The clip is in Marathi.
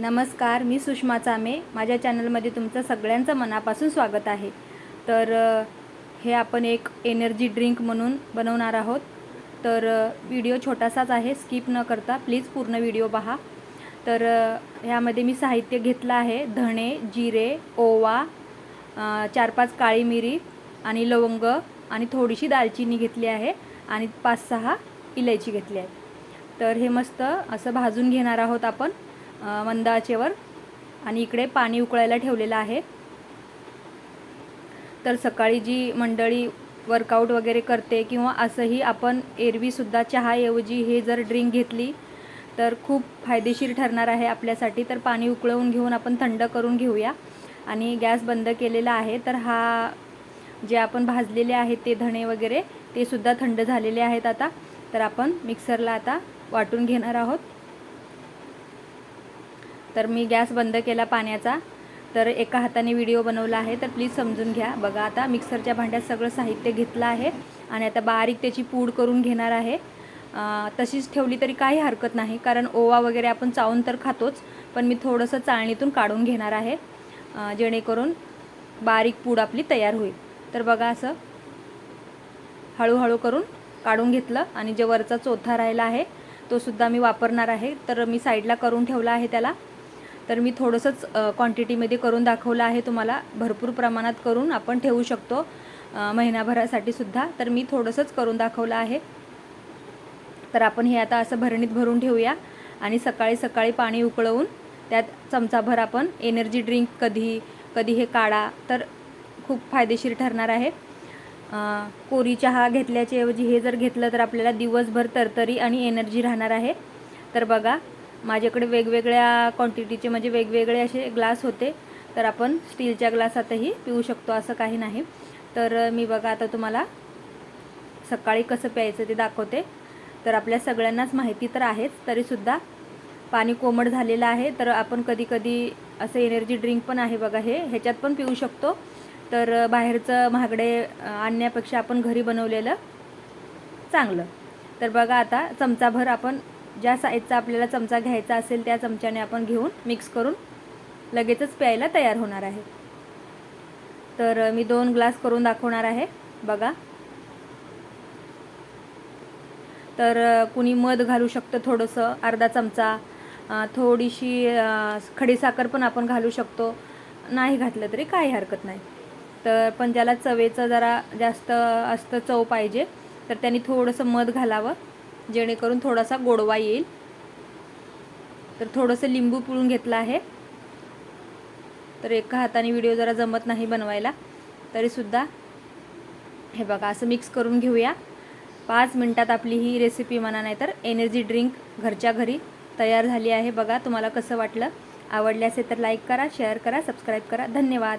नमस्कार मी सुषमा चामे. माझ्या चॅनलमध्ये तुमचं सगळ्यांचं मनापासून स्वागत आहे. तर हे आपण एक एनर्जी ड्रिंक म्हणून बनवणार आहोत. तर व्हिडिओ छोटासाच आहे स्किप न करता प्लीज पूर्ण व्हिडिओ पहा. तर ह्यामध्ये मी साहित्य घेतलं आहे. धणे जिरे ओवा चार पाच काळी मिरी आणि लवंग आणि थोडीशी दालचिनी घेतली आहे आणि पाच सहा इलायची घेतली आहे. तर हे मस्त असं भाजून घेणार आहोत आपण. मंद आचेवर आणि इकडे पाणी उकळायला ठेवलेलं आहे. तर सकाळी जी मंडळी वर्कआउट वगैरे करते किंवा असंही आपण एरवीसुद्धा चहाऐवजी हे जर ड्रिंक घेतली तर खूप फायदेशीर ठरणार आहे आपल्यासाठी. तर पाणी उकळवून घेऊन आपण थंड करून घेऊया. आणि गॅस बंद केलेला आहे तर हा जे आपण भाजलेले आहेत ते धणे वगैरे ते सुद्धा थंड झालेले आहेत आता. तर आपण मिक्सरला आता वाटून घेणार आहोत. तर मी गॅस बंद केला पाण्याचा. तर एका हाताने व्हिडिओ बनवला आहे तर प्लीज समजून घ्या. बघा आता मिक्सरच्या भांड्यात सगळं साहित्य घेतलं आहे आणि आता बारीक त्याची पूड करून घेणार आहे. तशीच ठेवली तरी काही हरकत नाही कारण ओवा वगैरे आपण चावून तर खातोच पण मी थोडंसं चाळणीतून काढून घेणार आहे जेणेकरून बारीक पूड आपली तयार होईल. तर बघा असं हळूहळू करून काढून घेतलं आणि जे वरचा चोथा राहिला आहे तो सुद्धा मी वापरणार आहे. तर मी साईडला करून ठेवला आहे त्याला. तर मी थोडंसंच क्वांटिटीमध्ये करून दाखवलं आहे तुम्हाला. भरपूर प्रमाणात करून आपण ठेवू शकतो. महिनाभरासाठी सुद्धा. तर मी थोडंसंच करून दाखवलं आहे. तर आपण हे आता असं भरणीत भरून ठेवूया. आणि सकाळी सकाळी पाणी उकळवून त्यात चमचाभर आपण एनर्जी ड्रिंक कधी कधी हे काढा. तर खूप फायदेशीर ठरणार आहे. कोरी चहा घेतल्याच्या ऐवजी हे जर घेतलं तर आपल्याला दिवसभर तरतरी आणि एनर्जी राहणार आहे. तर बघा माझ्याकडे वेगवेगळ्या क्वांटिटीचे म्हणजे वेगवेगळे असे ग्लास होते. तर आपण स्टीलच्या ग्लासातही पिऊ शकतो असं काही नाही. तर मी बघा आता तुम्हाला सकाळी कसं प्यायचं ते दाखवते. तर आपल्या सगळ्यांनाच माहिती तर आहेच तरीसुद्धा पाणी कोमट झालेलं आहे. तर आपण कधी कधी असं एनर्जी ड्रिंक पण आहे बघा हे ह्याच्यात पण पिऊ शकतो. तर बाहेरचं महागडे आणण्यापेक्षा आपण घरी बनवलेलं चांगलं. तर बघा आता चमचाभर आपण ज्या साईजचा आपल्याला चमचा घ्यायचा असेल त्या चमच्याने आपण घेऊन मिक्स करून लगेचच प्यायला तयार होणार आहे. तर मी दोन ग्लास करून दाखवणार आहे. बघा. तर कुणी मध घालू शकतं थोडंसं अर्धा चमचा. थोडीशी खडीसाखर पण आपण घालू शकतो. नाही घातलं तरी काही हरकत नाही. तर पण ज्याला चवेचं जरा जास्त असतं चव पाहिजे तर त्यांनी थोडंसं मध घालावं. जेणेकरून थोडासा गोडवा येईल. तर थोडंसं लिंबू पिळून घेतलं आहे. तर एका हाताने व्हिडिओ जरा जमत नाही बनवायला तरीसुद्धा हे बघा असं मिक्स करून घेऊया. पाच मिनटात आपली ही रेसिपी म्हणा नाही तर एनर्जी ड्रिंक घरच्या घरी तयार झाली आहे बघा तुम्हाला कसं वाटलं? आवडले असेल तर लाईक करा शेअर करा सबस्क्राईब करा. धन्यवाद.